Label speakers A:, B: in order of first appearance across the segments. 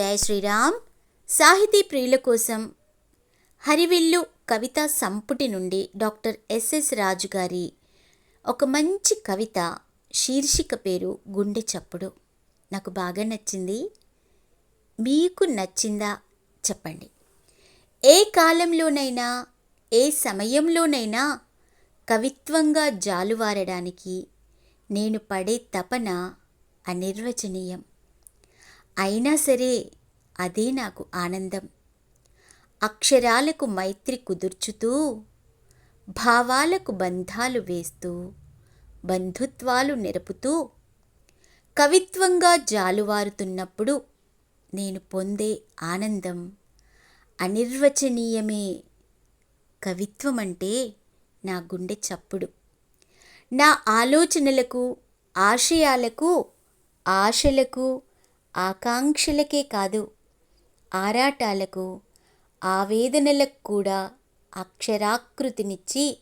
A: జయ శ్రీరామ్. సాహితీ ప్రియుల కోసం హరివిల్లు కవితా సంపుటి నుండి డాక్టర్ ఎస్ఎస్ రాజు గారి ఒక మంచి కవిత శీర్షిక పేరు గుండె చప్పుడు. నాకు బాగా నచ్చింది. మీకు నచ్చిందా చెప్పండి. ఏ కాలంలోనైనా ఏ సమయంలోనైనా కవిత్వంగా జాలువారడానికి నేను పడే తపన అనిర్వచనీయం. అయినా సరే అదే నాకు ఆనందం. అక్షరాలకు మైత్రి కుదుర్చుతూ భావాలకు బంధాలు వేస్తూ బంధుత్వాలు నెరపుతూ కవిత్వంగా జాలువారుతున్నప్పుడు నేను పొందే ఆనందం అనిర్వచనీయమే. కవిత్వం అంటే నా గుండె చప్పుడు. నా ఆలోచనలకు ఆశయాలకు ఆశలకు ఆకాంక్షలకే కాదు ఆరాటాలకు ఆవేదనలకు కూడా అక్షరాకృతినిచ్చి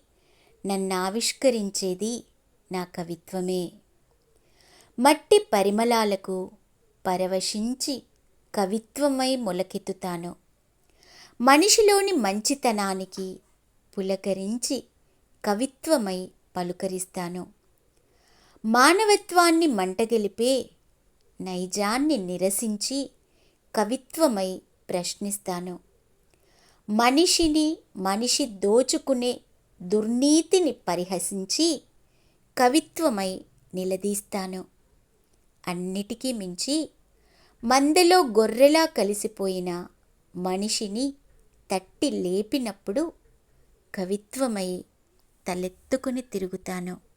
A: నన్ను ఆవిష్కరించేది నా కవిత్వమే. మట్టి పరిమళాలకు పరవశించి కవిత్వమై మొలకెత్తుతాను. మనిషిలోని మంచితనానికి పులకరించి కవిత్వమై పలుకరిస్తాను. మానవత్వాన్ని మంటగెలిపే నైజాన్ని నిరసించి కవిత్వమై ప్రశ్నిస్తాను. మనిషిని మనిషి దోచుకునే దుర్నీతిని పరిహసించి కవిత్వమై నిలదీస్తాను. అన్నిటికీ మించి మందలో గొర్రెలా కలిసిపోయిన మనిషిని తట్టి లేపినప్పుడు కవిత్వమై తలెత్తుకుని తిరుగుతాను.